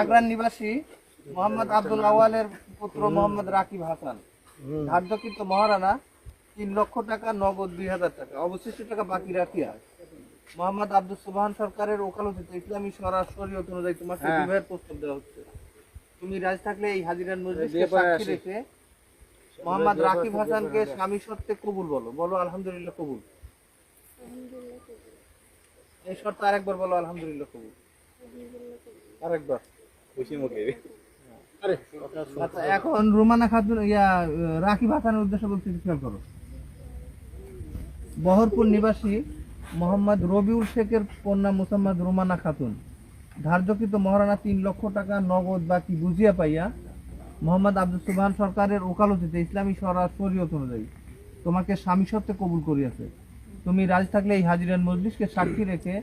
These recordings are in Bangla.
আগ্রার নিবাসী মোহাম্মদ আব্দুল আওয়ালের পুত্র মোহাম্মদ রাকিব হাসান। ধার্যকৃত মহারানা তিন লক্ষ টাকা নগদ দুই হাজার টাকা। অবশিষ্ট টাকা বাকি রাখিয়া মোহাম্মদ আব্দুল সুবহান সরকারের ওকালতিতে ইসলামী শরীয়ত অনুযায়ী তোমাকে বিবাহের প্রস্তাব দেওয়া হচ্ছে। তুমি রাজ থাকলে এই হাজিরান মজলিসকে সাক্ষী রেখে মোহাম্মদ রাকিব হাসানকে স্বামী সত্ত্বে কবুল বলো। বলো আলহামদুলিল্লাহ কবুল। এই শর্ত আরেকবার বলো আলহামদুলিল্লাহ কবুল। আরেকবার। খুশি মুখে। আচ্ছা এখন রুমানা খাতুন ইয়া রাকিব হাসানের উদ্দেশ্য বলতে খেয়াল করো। বহরপুর নিবাসী মোহাম্মদ রবিউল শেখের কন্যা মুসাম্মদ রুমানা খাতুন। ধার্যকৃত মহারানা তিন লক্ষ টাকা নগদ বাকি বুঝিয়া পাইয়া মোহাম্মদ আব্দুল সুবহান সরকারের ওকালতিতে ইসলামী সরার শরীয়ত অনুযায়ী তোমাকে স্বামী সত্ত্বে কবুল করিয়াছে। তুমি রাজি থাকলে এই হাজিরান মজলিসকে সাক্ষী রেখে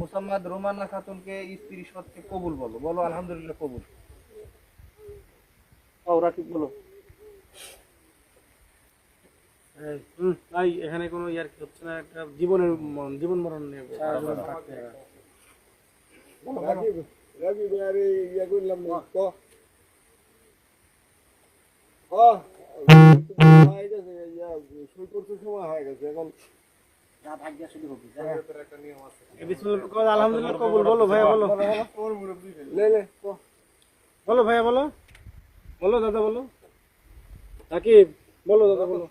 মুসাম্মদ রুমানা খাতুনকে স্ত্রী সত্ত্বে কবুল বলো। বলো আলহামদুলিল্লাহ কবুল। ও রাকিব বলো। ভাই এখানে কোনো ইয়ার কি হচ্ছে না? একটা জীবনের জীবন মরণ নিয়ে সময় হয়ে গেছে এখন আলহামদুলিল্লাহ কবুল বলো ভাইয়া বলো লে লে ক বলো। ভাইয়া বলো বলো দাদা বলো রাকিব বলো দাদা বলো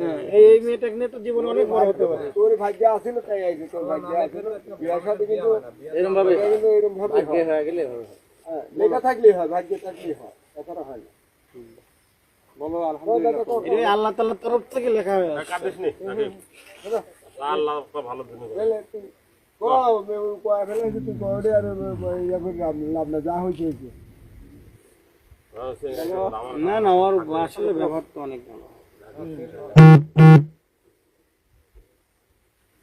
হ্যাঁ, এই এই মেয়েটাকে নিয়ে তো জীবন অনেক বড় হতে পারে তোর ভাগ্য আছিল তাই আইছে তোর ভাগ্য আছে বিয়ার সাথে কিন্তু এরকম ভাবে এরকম ভাবে হয়। হয়ে গেলে হ্যাঁ, লেখা থাকলেই হয় ভাগ্য থাকলেই হয় কথাটা হয় না। আল্লাহ তরফ থেকে লেখা হয়ে ইয়া না না ওর আসলে ব্যবহার তো অনেক ভালো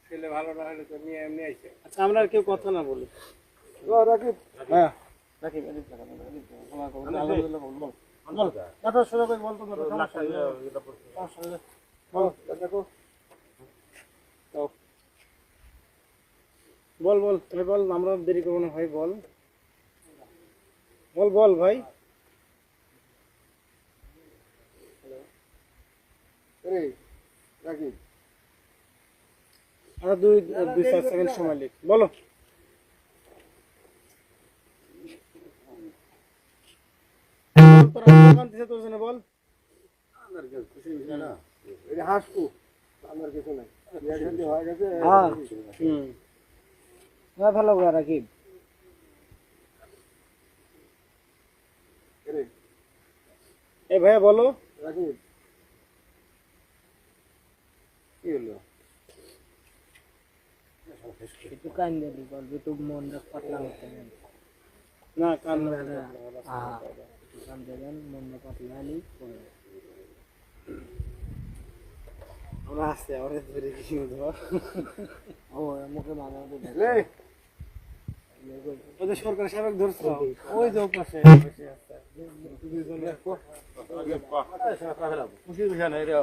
ছেলে ভালো না হলে তো নিয়ে এমনি আইছে আচ্ছা আমরা আর কেউ কথা না বলি ও রাকিব হ্যাঁ রাকিব কবুল, বলো। বল দাদা সোজা করে বলতো দাদা সমস্যা নেই। বল। দাদা বল বল তুই বল আমরা দেরি করব না ভাই বল। বল বল ভাই। আর দুই দুই চার সেকেন্ড সময় লিখ। বল, তোর আব্বা কান দিছে তোর জন্য বল। আমার খুশি হইছে না। এই হাসকু আমার কিছু নাই। হয়ে গেছে হ্যাঁ। হুম। না ভালো করে রাকিব রে? ভাইয়া বলো। রাকিব কি হলো? একটু কান দিলি, বলবি মনটা পাতলা হতে না কান না। মনটা পাতলা হলেই হবে। আমরা আসছে আমরা ধরে কি ধর ও, মুখে মাঝে মাঝে দেখ। লে ওদের সরকার সাবেক ধরছো। ওই যে ওপাশে, বসে আছে।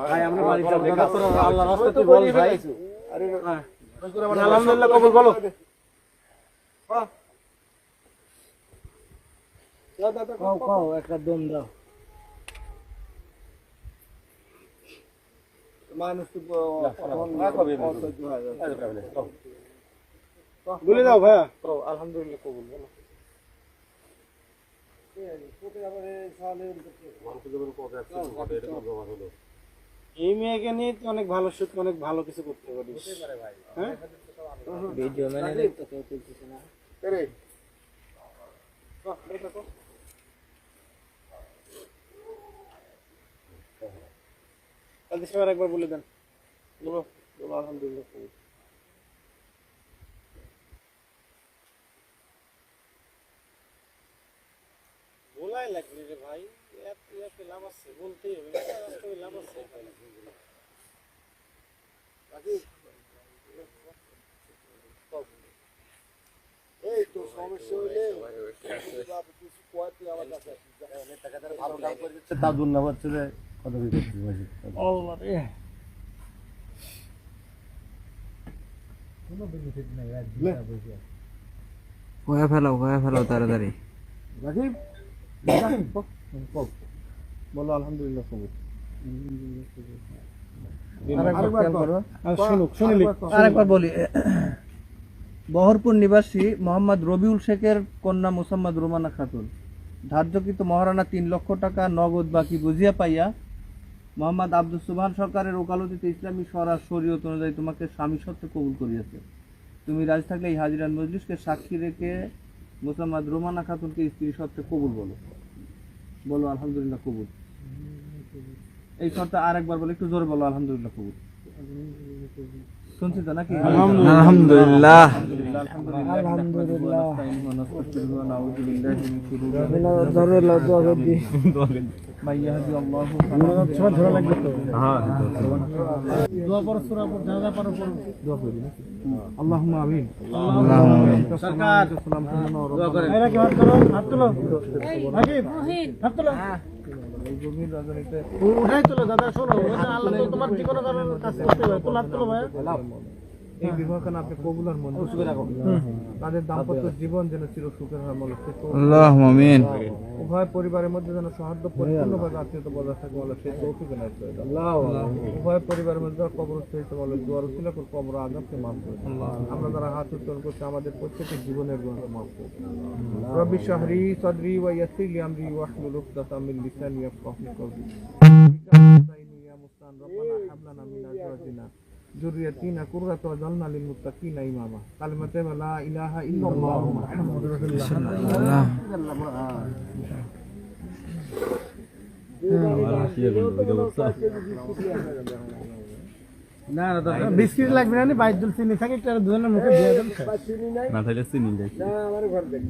ভাই আমরা বাড়ি যাব দাদা তোর আল্লাহর রাস্তা তুই বল ভাই আরে হ্যাঁ। আলহামদুলিল্লাহ কবুল বলো দাদা কও, কও, একটা দম দাও। মানুষ তো অসহ্য যাচ্ছে। বলে দাও ভাইয়া। আলহামদুলিল্লাহ কবুল বলো। এই মেয়েকে নিয়ে তো অনেক ভালো সুখ অনেক ভালো কিছু করতে পারিস। হ্যাঁ? ভিডিও মানে দেখতো কেউ তুলতেছে না। রে কালকে সবার একবার বলে দেন। বলো, বলো, আলহামদুলিল্লাহ বলাই লাগবে রে ভাই এত এত লাভ আছে বলতেই হবে লাভ আছে। এই তো সমস্যা হইলে কিছু কয় আমার কাছে ভালো কাম করে দিচ্ছে তার জন্য হচ্ছে যে আল্লাহ রে। লে। কয়া ফেলাও কয়া ফেলাও তাড়াতাড়ি বল আলহামদুলিল্লাহ সবুজ আরেকবার করো আর শুনুক শুনিলি আরেকবার বলি বহরপুর নিবাসী মোহাম্মদ রবিউল শেখের কন্যা মোসাম্মদ রোমানা খাতুন ধার্যকৃত মহারানা তিন লক্ষ টাকা নগদ বাকি বুঝিয়া পাইয়া মোহাম্মদ আব্দুল সুবহান সরকারের ওকালতিতে ইসলামী স্বরাজ শরীয়ত অনুযায়ী তোমাকে স্বামী সত্ত্বে কবুল করিয়াছে। তুমি রাজি থাকলে এই হাজিরান মজলিসকে সাক্ষী রেখে মোসাম্মদ রোমানা খাতুনকে স্ত্রী সত্ত্বে কবুল বলো। বলো আলহামদুলিল্লাহ কবুল। এই শর্তে আরেকবার বলো একটু জোরে বলো আলহামদুলিল্লাহ কবুল। শুনছি তো নাকি? আলহামদুলিল্লাহ। আলহামদুলিল্লাহ। ধরে লাও দোয়া করবি উঠাই তোলো দাদা শোনো আল্লাহ তোমার যে কোনো কারণে কাজ করতে হবে। তোলো হাত তোলো ভাই এই বিবাহখানা আপনি কবুলার মনে তাদের দাম্পত্য জীবন যেন চির সুখের হয় তো আল্লাহ আমিন। উভয় পরিবারের মধ্যে যেন সৌহার্দ্য পরিপূর্ণভাবে আত্মীয়তা বজায় থাকে বলে সেই তৌফিক করে দাও। উভয় পরিবারের মধ্যে যারা কবরস্থ হয়েছে বলে জোয়ার ছিল কবর আজাবকে মাফ করে। আমরা যারা হাত উত্তোলন করছি আমাদের প্রত্যেকের জীবনের গুণকে মাফ করে। রব্বি শাহরি সদরি ওয়া ইয়াসসির লি আমরি ওয়াহলুল উকদাতাম মিন লিসানি ইয়াফকাহু কওলি। হাব লানা মিন আজওয়াজিনা। ذريتنا قرة وجعلنا للمتقين إماما كلمة لا إله إلا الله محمد رسول الله না না দাদা বিস্কিট লাগবে না বাইদুল চিনি থাকে একটা দুজনের মুখে দিয়ে দেন না তাহলে চিনি যাই আমার ঘর দেখ